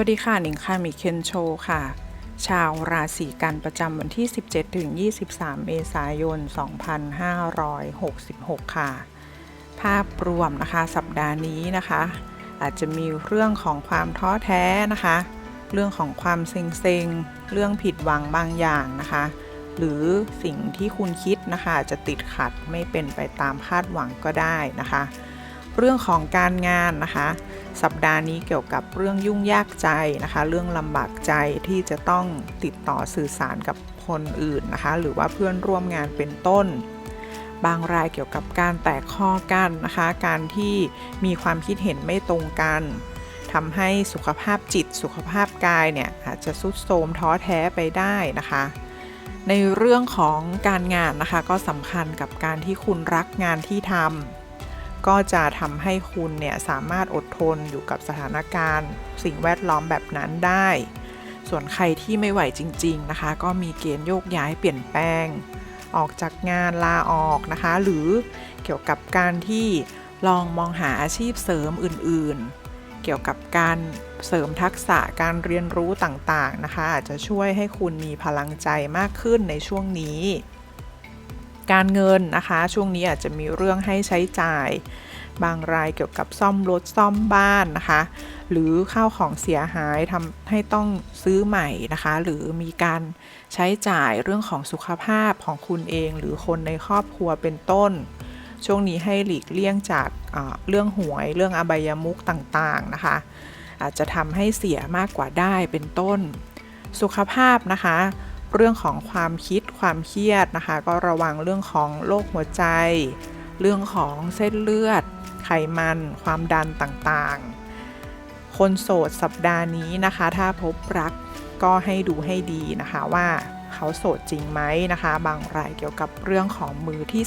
วัสดีค่ะหนิงค่ะมิเคนโชค่ะ ชาวราศีกันประจำวันที่ 17ถึง23 เมษายน 2566 ค่ะ ภาพรวมนะคะสัปดาห์นี้นะคะ อาจจะมีเรื่องของความท้อแท้นะคะ เรื่องของความเซ็งๆ เรื่องผิดหวังบางอย่างนะคะ หรือสิ่งที่คุณคิดนะคะจะติดขัดไม่เป็นไปตามคาดหวังก็ได้นะคะ เรื่องของการงานนะคะ สัปดาห์นี้เกี่ยวกับเรื่องยุ่งยากใจนะคะ เรื่องลำบากใจที่จะต้องติดต่อสื่อสารกับคนอื่นนะคะ หรือว่าเพื่อนร่วมงานเป็นต้น บางรายเกี่ยวกับการแตกข้อกันนะคะ การที่มีความคิดเห็นไม่ตรงกันทำให้สุขภาพจิตสุขภาพกายเนี่ยอาจจะสุดโทรมท้อแท้ไปได้นะคะในเรื่องของการงานนะคะก็สำคัญกับการที่คุณรักงานที่ทำ ก็จะทำให้คุณเนี่ยสามารถอดทนอยู่กับสถานการณ์ สิ่งแวดล้อมแบบนั้นได้ ส่วนใครที่ไม่ไหวจริง ๆนะคะ ก็มีเกณฑ์โยกย้ายเปลี่ยนแปลง ออกจากงานลาออกนะคะ หรือเกี่ยวกับการที่ลองมองหาอาชีพเสริมอื่นๆ เกี่ยวกับการเสริมทักษะการเรียนรู้ต่างๆนะคะ อาจจะช่วยให้คุณมีพลังใจมากขึ้นในช่วงนี้ การเงินนะคะ ช่วงนี้อาจจะมีเรื่องให้ใช้จ่าย บางรายเกี่ยวกับซ่อมรถซ่อมบ้านนะคะ หรือข้าวของเสียหายทำให้ต้องซื้อใหม่นะคะ หรือมีการใช้จ่ายเรื่องของสุขภาพของคุณเอง หรือคนในครอบครัวเป็นต้น ช่วงนี้ให้หลีกเลี่ยงจากเรื่องหวย เรื่องอบายมุกต่างๆนะคะ อาจจะทำให้เสียมากกว่าได้เป็นต้น สุขภาพนะคะ เรื่องของความคิดความเครียดนะคะ ก็ระวังเรื่องของโรคหัวใจ เรื่องของเส้นเลือด ไขมัน ความดันต่างๆ คนโสดสัปดาห์นี้นะคะ ถ้าพบรักก็ให้ดูให้ดีนะคะว่าเขาโสดจริงไหมนะคะ บางรายเกี่ยวกับเรื่องของมือที่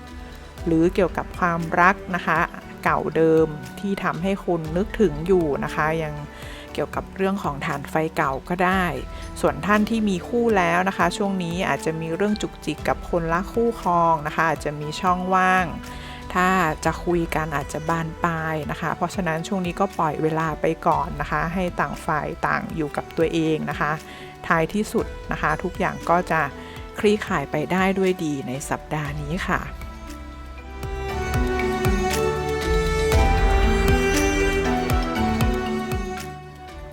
3 หรือเกี่ยวกับความรักนะคะ เก่าเดิมที่ทำให้คุณนึกถึงอยู่นะคะยัง กี่ยวกับเรื่องของฐานไฟเก่าก็ได้ ส่วนท่านที่มีคู่แล้วนะคะ ช่วงนี้อาจจะมีเรื่องจุกจิกกับคนละคู่ครองนะคะ อาจจะมีช่องว่าง ถ้าจะคุยกันอาจจะบานปลายนะคะ เพราะฉะนั้นช่วงนี้ก็ปล่อยเวลาไปก่อนนะคะ ให้ต่างฝ่ายต่างอยู่กับตัวเองนะคะ ท้ายที่สุดนะคะ ทุกอย่างก็จะคลี่คลายไปได้ด้วยดีในสัปดาห์นี้ค่ะ